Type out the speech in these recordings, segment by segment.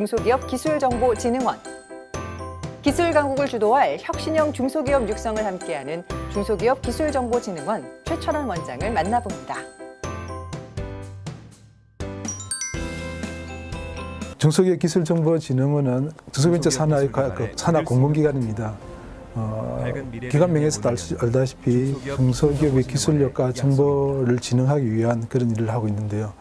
중소기업 기술정보진흥원 기술 강국을 주도할 혁신형 중소기업 육성을 함께하는 중소기업 기술정보진흥원 최철원 원장을 만나봅니다. 중소기업 기술정보진흥원은 중소벤처 그 산하 공공기관입니다. 어, 기관명에서도 알 수- 알다시피 중소기업의 기술력과 정보를 진흥하기 위한 그런 일을 하고 있는데요.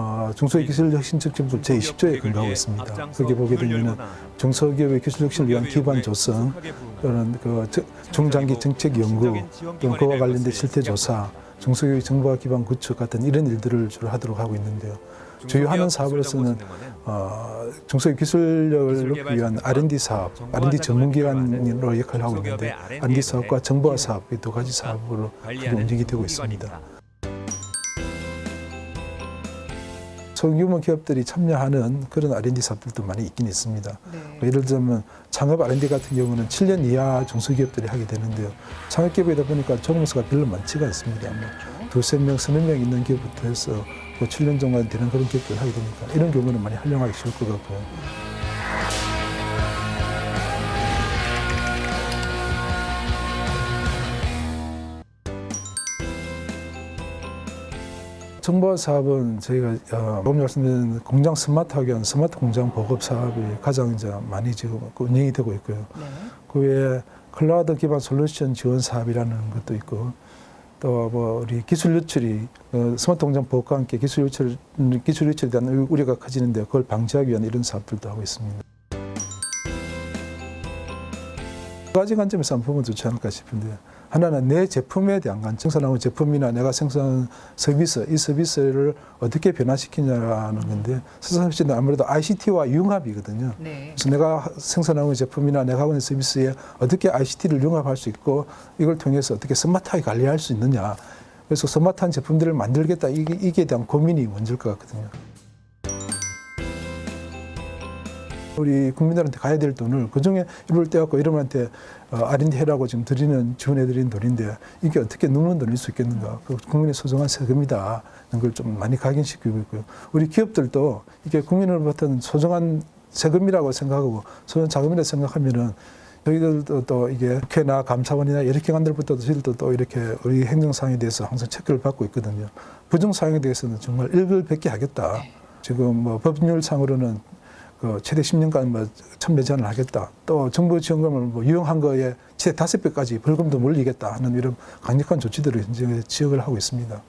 어, 중소기업 기술혁신정책부 제20조에 근거하고 있습니다. 거기 보게 되면 중소기업의 기술혁신을 위한 기반 조성, 또는 그 저- 중장기 정책 연구, 또는 그와 관련된 실태 조사, 중소기업 정보화 기반 구축 같은 이런 일들을 주로 하도록 하고 있는데요. 주요 하는 사업으로서는 어, 중소기업 기술력을 높이기 위한 R&D 사업, R&D 전문기관으로 역할을 하고 있는데 R&D 사업과 정보화 사업 이 두 가지 사업으로 크게 움직이 되고 있습니다. 소규모 기업들이 참여하는 그런 R&D 사업들도 많이 있긴 있습니다. 뭐 예를 들면 창업 R&D 같은 경우는 7년 이하 중소기업들이 하게 되는데요. 창업기업이다 보니까 조금수가 별로 많지가 않습니다. 뭐 두세 명, 서너 명 있는 기업부터 해서 뭐 7년 정도 되는 그런 기업들을 하게 되니까 이런 경우는 많이 활용하기 쉬울 것 같고요. 정보 사업은 저희가 어, 조금 말씀드린 공장 스마트 학연, 스마트 공장 보급 사업이 가장 이제 많이 지금 운영이 되고 있고요. 그 외에 클라우드 기반 솔루션 지원 사업이라는 것도 있고 또 뭐 우리 기술 유출이 어, 스마트 공장 보급과 함께 기술 유출 기술 유출에 대한 우려가 커지는데 그걸 방지하기 위한 이런 사업들도 하고 있습니다. 가지 관점에서 한번 보면 좋지 않을까 싶은데 하나는 내 제품에 대한 관점, 생산하는 제품이나 내가 생산하는 서비스, 이 서비스를 어떻게 변화시키냐라는 건데 서비스는 아무래도 ICT와 융합이거든요. 네. 그래서 내가 생산하는 제품이나 내가 하고 있는 서비스에 어떻게 ICT를 융합할 수 있고 이걸 통해서 어떻게 스마트하게 관리할 수 있느냐. 그래서 스마트한 제품들을 만들겠다. 이게, 이게 대한 고민이 먼저일 것 같거든요. 우리 국민들한테 가야 될 돈을 그중에 일부를 떼갖고 이름한테 어, R&D 해라고 지금 드리는 지원해드린 돈인데 이게 어떻게 누면 돈일 수 있겠는가. 그 국민의 소중한 세금이다. 는 걸 좀 많이 각인시키고 있고요. 우리 기업들도 이게 국민으로부터는 소중한 세금이라고 생각하고 소중한 자금이라고 생각하면은 저희들도 또 이게 국회나 감사원이나 여러 기관들부터도 저희들도 또 이렇게 우리 행정사항에 대해서 항상 체크를 받고 있거든요. 부정사항에 대해서는 정말 일글백계 하겠다. 지금 뭐 법률상으로는 그 최대 10년간 뭐 참여 제한을 하겠다. 또 정부 지원금을 뭐 유용한 거에 최대 다섯 배까지 벌금도 물리겠다 하는 이런 강력한 조치들을 현재 지역을 하고 있습니다.